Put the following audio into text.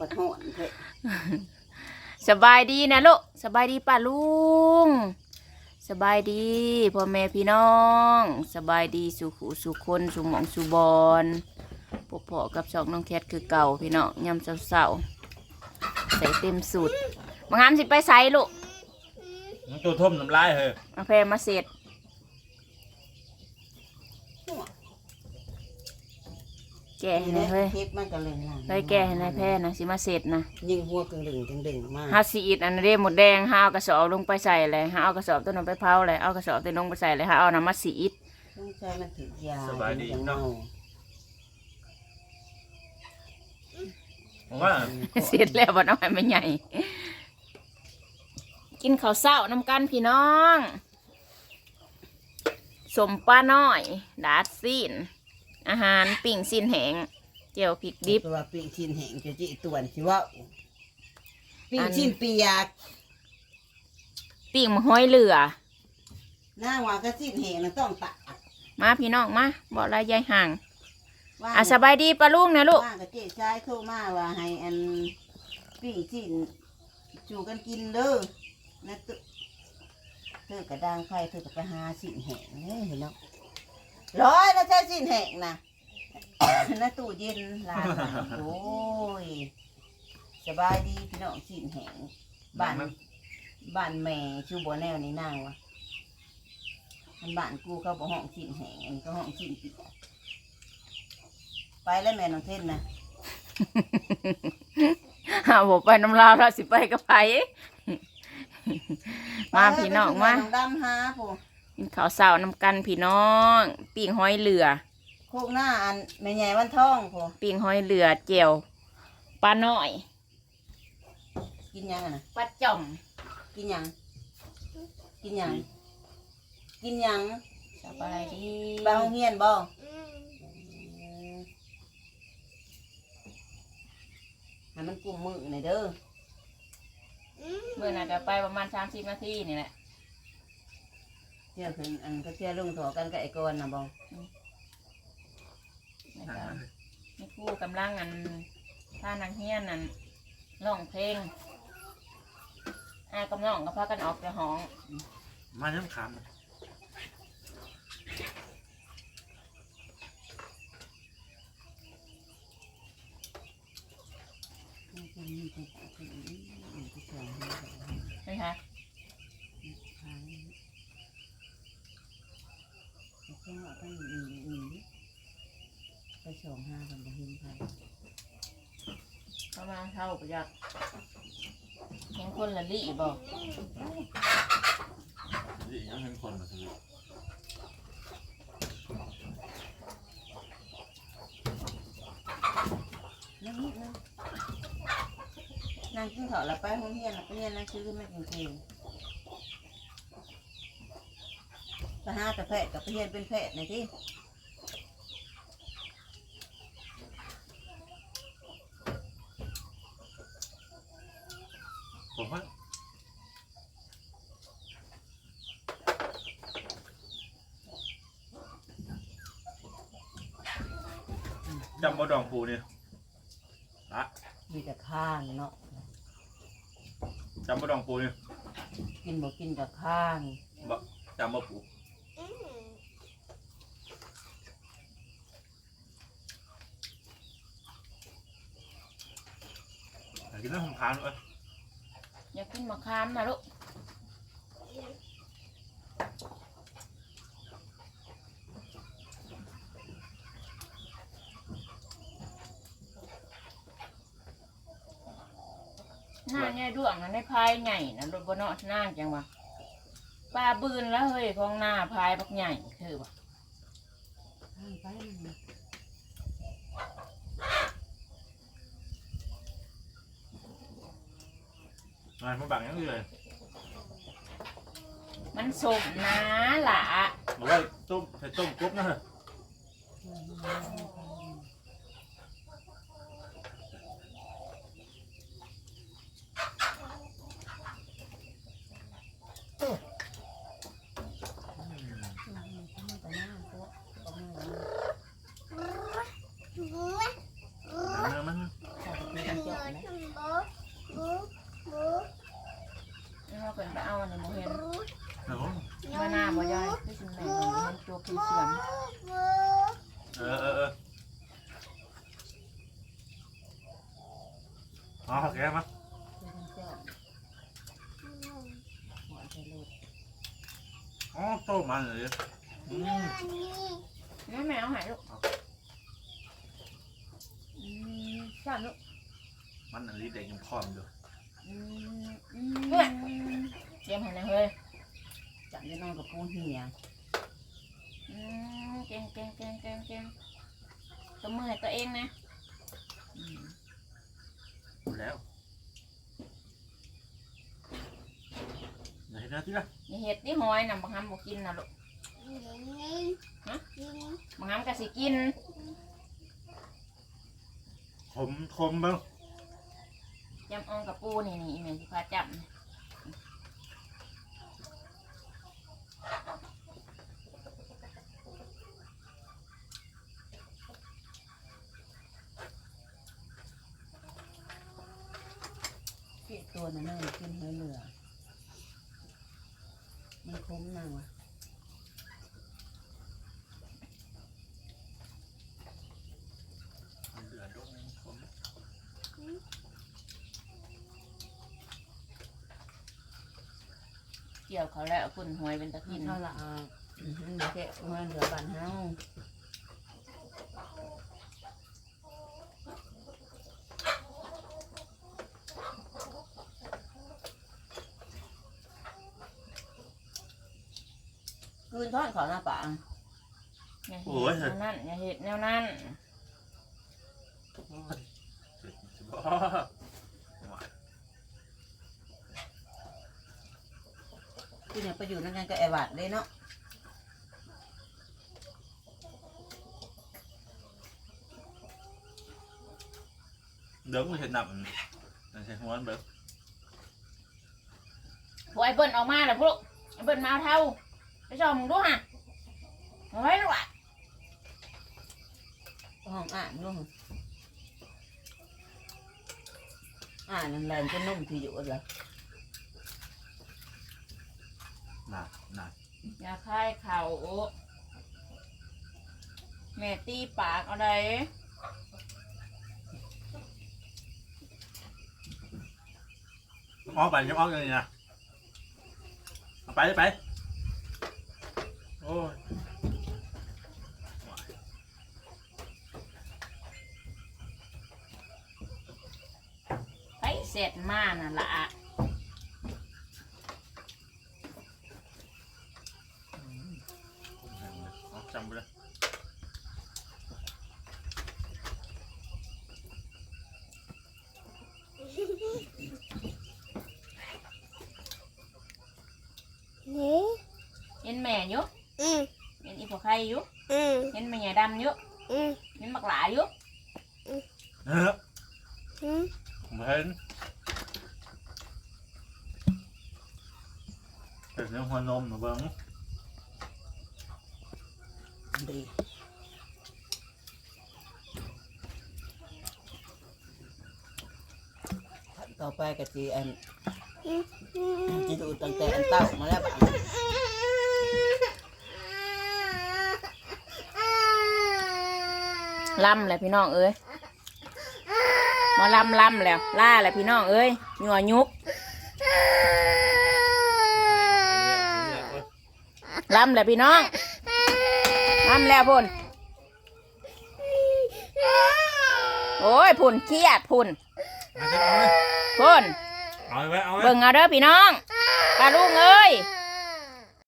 ปัดหอนเถอะสบายดีนะลูกสบายดีป้าลุง สบายดีพ่อแม่พี่น้อง สบายดีสุขุสุคนสุหมองสุบอนพวกพ่อกับชองน้องแคทคือเก่าพี่น้องยำเสาๆใส่เต็มสูตรมางามสิไปใส่ลูกน้องตัวท่มน้ำลายเฮ้ยเอาแพรมาเสร็จ แก่ให้หน่อยเฮ้ยเฮ็ดมันก็เลยล่ะเฮ้ยแก่ให้หนายแพรนะสิมาเสร็จนะยิงหัวกึ่งดึงกึ่งดึงมากฮาซีอิดอันเรียหมดแดงฮาเอากระสอบลงไปใส่เลยฮาเอากระสอบตัวนั้นไปเผาเลยเอากระสอบตัวลงไปใส่เลยฮาเอาน้ำมาซีอิดต้องใช้มันถือยาสบายดีจังเนาะเนาผมว่าเสร็จแล้วบ่น้อยไม่ใหญ่ กินข้าวเศร้าน้ำกันพี่น้อง สมป้าน้อย ดาดซีน อาหารปิ่งซีนแหงเจียวพริกดิบ ตัวปิ้งชิ้นแห้งจะจิตวนสิว่าปิ้งอันชิ้นเปียกปิ่งมะห้อยเหลือ หน้าว่าก็ชิ้นแห้งน่ะต้องตักมาพี่น้องมาบอกลายยายห่างว่าอะสบายดีปะลุงนะลูก ว่าก็เจ๊ชายโทรมาว่าให้อันปิ้งชิ้นจูกันกินเด้อนะตึเธอกระด้างไฟเธอก็ไปหาชิ้นแห้งเฮ้ยเนาะ ร้อยแล้วใช้ชิ้นแห้งนะในะตู้เย็นร้านน่ะโอ้ยสบายดีพี่น้องชิ้นแห้งบ้าน บ้านแม่ชื่อบัวแนวนี่นางวะมันบ้านกูเขาบอกห้องชิ้นแห้งอันนี้ก็ห้องชิ้นเปียกไปแล้วแม่น้องเท่นนะหาบอกไปน้ำลาวเราสิไปกับไผมาพี่น้องมาน้องดำหาผู้ กินข้าวเช้าน้ำกันพี่น้องปิ่งหอยเหลือโคกหน้าอันแม่ใหญ่วันท่องผู้ปิ่งหอยเหลือเจียวปลาน้อย กินหยังอะนะปลาจ่อมกินหยัง กินหยัง กินหยังสบายดีไปโรงเรียนบ่ให้มันกุมมือหน่อยเด้อเมื่อน่าจะไปประมาณสามสิบนาทีนี่แหละ เที่ยวขึ้นอันก็เที่ยวลงถอกันกับไอ้กอนนะบ่นะครับนี่ครู่กำลังอันท่านางเฮียนนั่นร้องเพลงอากำลังก็พากันออกจากห้องมาน้ำขามนะคะ ไปสองห้ากันบ่เห็นใครประมาณเท่าไปจากเห็นคนละลี่บอกนี่ยังเป็นคนมาซื้อนั่งนิดนึงนั่งกินข้าวแล้วไปห้องเรียนแล้วไปเรียนนั่งซื้อไม่กินเอง ไปหาแต่แพทย์กับไปเรียนเป็นแพทย์หน่อยที่ผมว่าจำบ่ดองปูเนี่ยละมีแต่ข้างเนาะจำบ่ดองปูเนี่ยกินบ่กินกับข้างบ่จำบ่ปู อยากกินน้ำหอมขามเอ้ยอยากกินมะขามนะลูกหน้าใหญ่ด้วงนะในพายใหญ่นะรถบนเนาะหน้าจังวะปลาบืนแล้วเฮ้ยของหน้าพายบักใหญ่คือวะไปมัน มามาบังอยังอื่นเลยมันสมนะล่ะบอกว่าต้มใส่ต้มกบนะฮะ แต่หน้าโต๊ะก็ไม่รู้ มันมัน ข้าวเป็นเจ้าแล้ว เราเป็นไปเอาอันนี้บ่เห็น เนาะ มาหน้าบ่ยายที่สิแม่บ่เห็นตัวคือเสียม เออเออเออ เอาแกมาอ๋อโตมันเลยอืมนี่แม่เอาใหายลูกอืมสั่นลูกมันอันนี้เด็กยังพร้อมอยู่อืมอืมเฮ้ยเตรียมให้นะเฮ้ยจับจะนอนกับปูเหี่ยอืมเก่งเก่งเก่งเก่งเก่งตัวมือให้ตัวเองนะอืมหมดแล้ว ไหนนะที่ละนี่เห็ดที่หอยน่ะบางคำบอกกินนะลูกบางคำก็สิกินขมขมบ้างยำอองกับปูนี่นี่อีเมนสิพาจับนี่เกี่ตัวนั่นน่ะกินเหือเหลือมัน คมนั่งวะเหลือดงขมเกี่ยวเขาแล้วปุ่นหอยเป็นตะกิกินนเท่าละอะอืมมันแค่เหือเหลือบันเฮา คืนทอดขอหน้าป่าอย่าเห็ดแนวนั้นอย่าเห็ดแนวนั้นบ้าคือเนี่ยไปอยู่นั่นกันกับไอวัดเลยเนาะเดี๋ยวมึงเห็นหนักนั่นใช่หัวมันเบิกพวกไอ้เบิ้ลออกมาแล้วพวกไอ้เบิ้ลมาเอาเท่า ไปชมมึงดูฮะเอาไว้ลูกอะห้องอ่านนู่นอ่านนั่นแหละจะนุ่มที่อยู่เลยหนักหนักอย่าคายเข่าแม่ตีปากเอาได้ออกไปยังออกยังไงนะเอาไปไป โอ้ยไปเสร็จมาน่ะละเอาจำไปเลย เห็นแม่ อยู่เห็นอีพอไข่อยู่เห็นแม่ใหญ่ดำอยู่เห็นบักหลาอยู่เออผมเห็นเป็นเรื่องหัวนมนะเบิ้งดีขั้นต่อไปก็จีอันจีดูตั้งแต่อันเต้ามาแล้วบ้าง ลำแหละพี่น้องเอ้ยมาลำลำแล้วล่าแหละพี่น้องเอ้ยยัวยุกลำแหละพี่น้องลำแล้วพุ่นโอ้ยพุ่นเครียดพุ่นพุ่นเอาไว้เอาไว้เบิ่งเอาเด้อพี่น้องปลาลุงเอ้ยเ